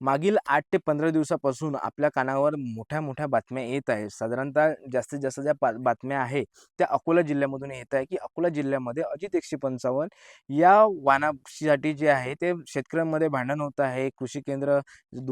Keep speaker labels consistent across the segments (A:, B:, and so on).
A: मागील आठ ते 15 दिवसापासून आपल्या कानावर मोठ्या-मोठ्या बातम्या येत आहे साधारणतः जास्तीत जास्त ज्या बा बातम्या आहे, त्या अकोला जिल्ह्यामधून येत आहे, की अकोला जिल्ह्यामध्ये अजित 155 या वानासाठी जे आहे ते शेतकऱ्यांमध्ये भांडण होत आहे. कृषी केंद्र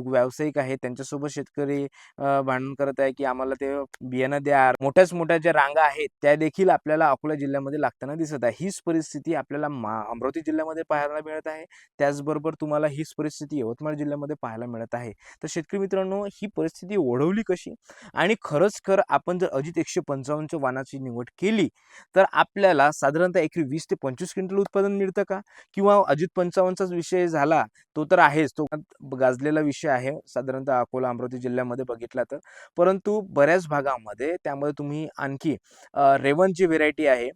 A: व्यावसायिक आहे त्यांच्यासोबत शेतकरी भांडण करत आहे, की आम्हाला ते बियाणं द्या. मोठ्याच मोठ्या ज्या रांगा आहेत, त्या देखील आपल्याला अकोला जिल्ह्यामध्ये लागताना दिसत आहे. हीच परिस्थिती आपल्याला मा अमरावती जिल्ह्यामध्ये पाहायला मिळत आहे. त्याचबरोबर तुम्हाला हीच परिस्थिती यवतमाळ जिल्ह्यामध्ये पाहायला मिळत आहे. तर शेतकरी मित्रांनो, ही परिस्थिती ओढवली कशी? आणि खरंच खर आपण जर अजित एकशे पंचावन्नच्या वानाची निवड केली, तर आपल्याला साधारणतः एकरी वीस ते 25 क्विंटल उत्पादन मिळतं का? किंवा अजित पंचावन्नचाच विषय झाला, तो तर आहेच. तो गाजलेला विषय आहे साधारणतः अकोला, अमरावती जिल्ह्यामध्ये बघितला तर. परंतु बऱ्याच भागामध्ये त्यामध्ये तुम्ही आणखी रेवनची जी व्हेरायटी आहे,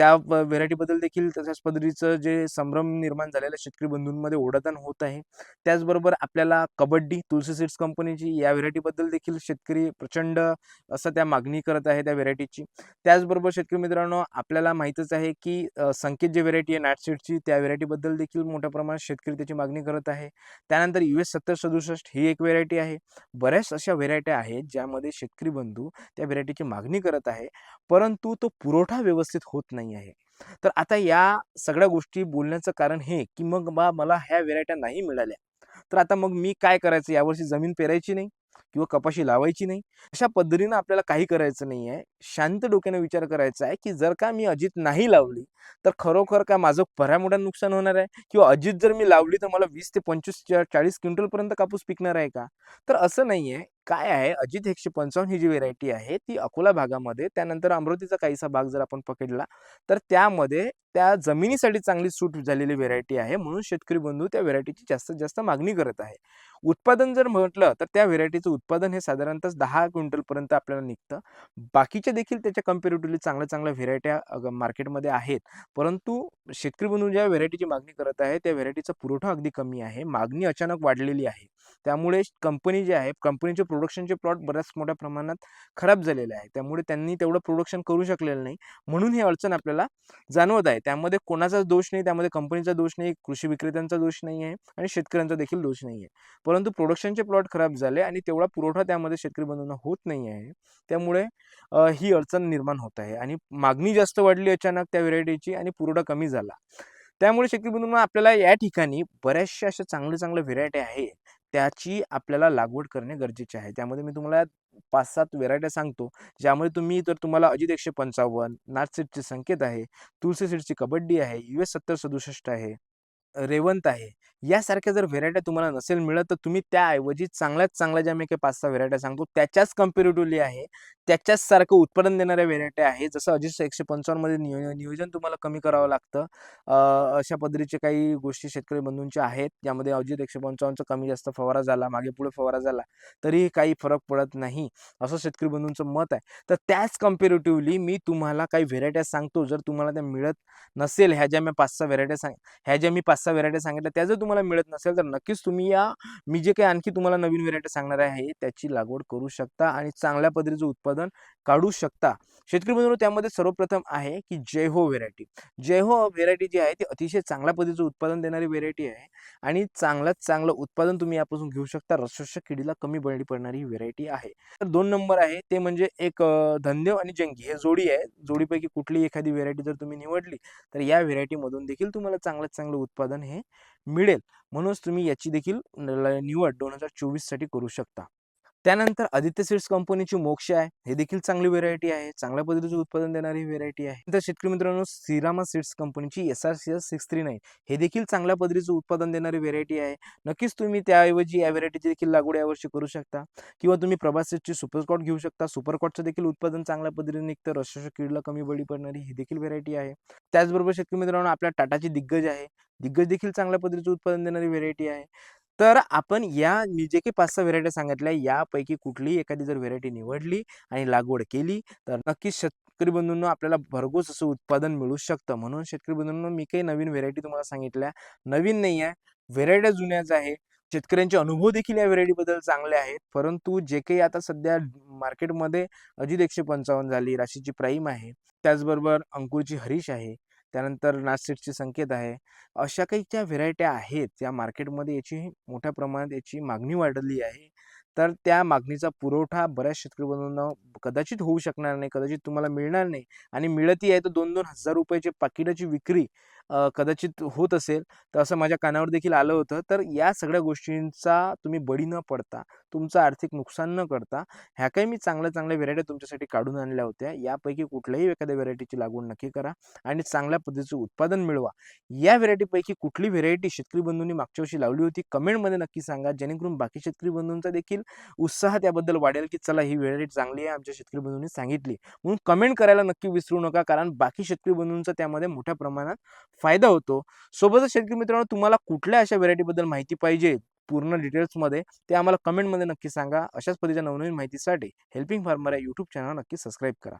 A: त्या व्हेरायटीबद्दल देखील तशाच पद्धतीचं जे संभ्रम निर्माण झालेला शेतकरी बंधूंमध्ये ओढाताण होत आहे. त्याचबरोबर आपल्याला कबड्डी, तुलसी सीड्स कंपनीची या व्हेरायटीबद्दल देखील शेतकरी प्रचंड असं त्या मागणी करत आहे त्या व्हेरायटीची. त्याचबरोबर शेतकरी मित्रांनो, आपल्याला माहीतच आहे, की संकेत जी व्हेरायटी आहे नाट सीडची, त्या व्हेरायटीबद्दल देखील मोठ्या प्रमाणात शेतकरी त्याची मागणी करत आहे. त्यानंतर यू एस सत्तर सदुसष्ट ही एक व्हेरायटी आहे. बऱ्याच अशा व्हेरायट्या आहेत, ज्यामध्ये शेतकरी बंधू त्या व्हेरायटीची मागणी करत आहे. परंतु तो पुरवठा व्यवस्थित होत नाही आहे. तर आता या सगळ्या गोष्टी बोलण्याचं कारण हे, की मग बा मला ह्या व्हेरायट्या नाही मिळाल्या, तर आता मग मी काय करायचं? यावर्षी जमीन पेरायची नाही किंवा कपाशी लावायची नाही. अशा पद्धतीनं आपल्याला काही करायचं नाहीये. शांत डोक्याने विचार करायचा आहे, की जर का मी अजित नाही लावली, तर खरोखर का माझं भल्यामोठ्या नुकसान होणार आहे? किंवा अजित जर मी लावली, तर मला वीस ते पंचवीस चाळीस क्विंटलपर्यंत कापूस पिकणार आहे का? तर असं नाहीये. काय आहे अजित 155 ही जी व्हेरायटी आहे, ती अकोला भागामध्ये त्यानंतर अमरावतीचा काहीसा भाग जर आपण पकडला, तर त्यामध्ये त्या जमिनीसाठी चांगली सूट झालेली व्हेरायटी आहे. म्हणून शेतकरी बंधू त्या व्हेरायटीची जास्तीत जास्त मागणी करत आहे. उत्पादन जर म्हटलं, तर त्या व्हेरायटीचं उत्पादन हे साधारणतः दहा क्विंटलपर्यंत आपल्याला निघतं. बाकीच्या देखील त्याच्या कम्पेरेटिव्हली चांगल्या-चांगल्या व्हेरायट्या मार्केटमध्ये आहेत. परंतु शेतकरी बंधू ज्या व्हेरायटीची मागणी करत आहे, त्या व्हेरायटीचा पुरवठा अगदी कमी आहे. मागणी अचानक वाढलेली आहे. त्यामुळे कंपनी जी आहे, कंपनीचे प्रोडक्शनचे प्लॉट बऱ्याच मोठ्या प्रमाणात खराब झालेले आहे. त्यामुळे त्यांनी तेवढं प्रोडक्शन करू शकलेलं नाही. म्हणून ही अडचण आपल्याला जाणवत आहे. त्यामध्ये कोणाचाच दोष नाही, त्यामध्ये कंपनीचा दोष नाही, कृषी विक्रेत्यांचा दोष नाही आहे आणि शेतकऱ्यांचा देखील दोष नाही आहे. परंतु प्रोडक्शनचे प्लॉट खराब झाले आणि तेवढा पुरवठा त्यामध्ये शेतकरी बंधूंना होत नाही आहे. त्यामुळे ही अडचण निर्माण होत आहे आणि मागणी जास्त वाढली अचानक त्या व्हेरायटीची आणि पुरवठा कमी झाला. त्यामुळे शेतकरी आपल्याला या ठिकाणी बऱ्याचशा अशा चांगल्या-चांगल्या व्हेरायटी आहे, त्याची आपल्याला लागवड करणे गरजेचे आहे. त्यामध्ये मी तुम्हाला 5-7 व्हेरायट्या सांगतो, ज्यामध्ये तुम्ही तर तुम्हाला अजित 155, नाथ सीटचे संकेत आहे, तुलसी सीटची कबड्डी आहे, यू एस सत्तर सदुसष्ट आहे, रेवंत आहे. यासारख्या जर व्हेरायट्या तुम्हाला नसेल मिळत, तर तुम्ही त्याऐवजी चांगल्यात चांगल्या ज्या मी काही 5-6 व्हेरायट्या सांगतो, त्याच्याच कम्पेरेटिव्हली आहे, त्याच्याच सारखं उत्पादन देणाऱ्या व्हेरायट्या आहे जसं अजित एकशे पंचावन्नमध्ये नियो नियोजन तुम्हाला कमी करावं लागतं. अशा पद्धतीचे काही गोष्टी शेतकरी बंधूंच्या आहेत, ज्यामध्ये अजित एकशे पंचावन्नचा कमी जास्त फवारा झाला, मागे-पुढे फवारा झाला, तरीही काही फरक पडत नाही, असं शेतकरी बंधूंचं मत आहे. तर त्याच कम्पेरेटिव्हली मी तुम्हाला काही व्हेरायट्या सांगतो. जर तुम्हाला त्या मिळत नसेल, ह्या ज्या मी 5-6 व्हेरायट्या सांग ह्या ज्या मी पाच 5-6 व्हेरायट्या सांगितल्या, त्या जर तुम्हाला मिळत नसेल, तर नक्कीच तुम्ही या मी जे काही आणखी तुम्हाला नवीन व्हेरायटी सांगणार आहे, त्याची लागवड करू शकता आणि चांगल्या पद्धतीचं उत्पादन काढू शकता. शेतकरी बंधू त्यामध्ये सर्वप्रथम आहे, की जय हो व्हेरायटी. जय हो व्हेरायटी जी आहे, ती अतिशय चांगल्या पद्धतीचं उत्पादन देणारी व्हेरायटी आहे आणि चांगल्यात चांगलं उत्पादन तुम्ही यापासून घेऊ शकता. रसरशीत किडीला कमी बळी पडणारी व्हेरायटी आहे. तर दोन नंबर आहे, ते म्हणजे एक धंदेव धनदेव आणि जंगी हे जोडी आहे. जोडीपैकी कुठलीही एखादी व्हेरायटी जर तुम्ही निवडली, तर या व्हेरायटीमधून देखील तुम्हाला चांगल्यात चांगलं उत्पादन हे मिळेल. म्हणूनच तुम्ही याची देखील निवड निवड 2024 साठी करू शकता. त्यानंतर आदित्य सीड्स कंपनीची मोक्ष आहे. हे देखील चांगली व्हेरायटी आहे. चांगल्या पद्धतीचे उत्पादन देणारी व्हेरायटी आहे. तर शेतकरी मित्रांनो, श्रीरामा सीड्स कंपनीची एस-आर-सी-एस 639 हे देखील चांगल्या पद्धतीचं उत्पादन देणारी व्हेरायटी आहे. नक्कीच तुम्ही त्याऐवजी या व्हेरायटीची देखील लागवड यावर्षी करू शकता किंवा तुम्ही प्रभास सीड्सची सुपरकॉट घेऊ शकता. सुपरकॉटचं देखील उत्पादन चांगल्या पद्धतीने निघतं. रसरशीत किडला कमी बळी पडणारी ही देखील व्हेरायटी आहे. त्याचबरोबर शेतकरी मित्रांनो, आपल्या टाटाची दिग्गज आहे. दिग्गज देखील चांगल्या पद्धतीचं उत्पादन देणारी व्हेरायटी आहे. तर आपण या मी जे काही 5-6 व्हेरायट्या सांगितल्या, यापैकी कुठलीही एखादी जर व्हेरायटी निवडली आणि लागवड केली, तर नक्कीच शेतकरी बंधूंनो, आपल्याला भरघोस असं उत्पादन मिळू शकतं. म्हणून शेतकरी बंधूंनो, मी काही नवीन व्हेरायटी तुम्हाला सांगितल्या. नवीन नाही आहे, व्हेरायट्या जुन्याच आहे. शेतकऱ्यांचे अनुभव देखील या व्हेरायटीबद्दल चांगले आहेत. परंतु जे काही आता सध्या मार्केटमध्ये अजित 155 झाली, राशीची प्राईम आहे. त्याचबरोबर अंकुरची हरीश आहे. त्यानंतर नाचसेटचे संकेत आहे. अशा काही ज्या व्हेरायट्या आहेत, त्या मार्केटमध्ये याची मोठ्या प्रमाणात याची मागणी वाढली आहे. तर त्या मागणीचा पुरवठा बऱ्याच शेतकरी बंधूंना कदाचित होऊ शकणार नाही, कदाचित तुम्हाला मिळणार नाही आणि मिळतही आहे तर दोन दोन हजार रुपयाचे पाकिटाची विक्री अ, कदाचित होत असेल, तर असं माझ्या कानावर देखील आलं होतं. तर या सगळ्या गोष्टींचा तुम्ही बळी न पडता, तुमचं आर्थिक नुकसान न करता, ह्या काही मी चांगल्या-चांगल्या व्हेरायट्या तुमच्यासाठी काढून आणल्या होत्या. यापैकी कुठल्याही एखाद्या व्हेरायटीची लागवड नक्की करा आणि चांगल्या पद्धतीचं उत्पादन मिळवा. या व्हेरायटीपैकी कुठली व्हेरायटी शेतकरी बंधूंनी मागच्या वर्षी लावली होती, कमेंटमध्ये नक्की सांगा. जेणेकरून बाकी शेतकरी बंधूंचा देखील उत्साह त्याबद्दल वाढेल, की चला ही व्हेरायटी चांगली आहे, आमच्या शेतकरी बंधूंनी सांगितली. म्हणून कमेंट करायला नक्की विसरू नका, कारण बाकी शेतकरी बंधूंचा त्यामध्ये मोठ्या प्रमाणात फायदा होतो. सोबतच शेतकरी मित्रांनो, तुम्हाला कुठल्या अशा व्हेरायटीबद्दल माहिती पाहिजे पूर्ण डिटेल्समध्ये, ते आम्हाला कमेंटमध्ये नक्की सांगा. अशाच पद्धतीच्या नवनवीन माहितीसाठी हेल्पिंग फार्मर या यूट्यूब चॅनल नक्की सबस्क्राईब करा.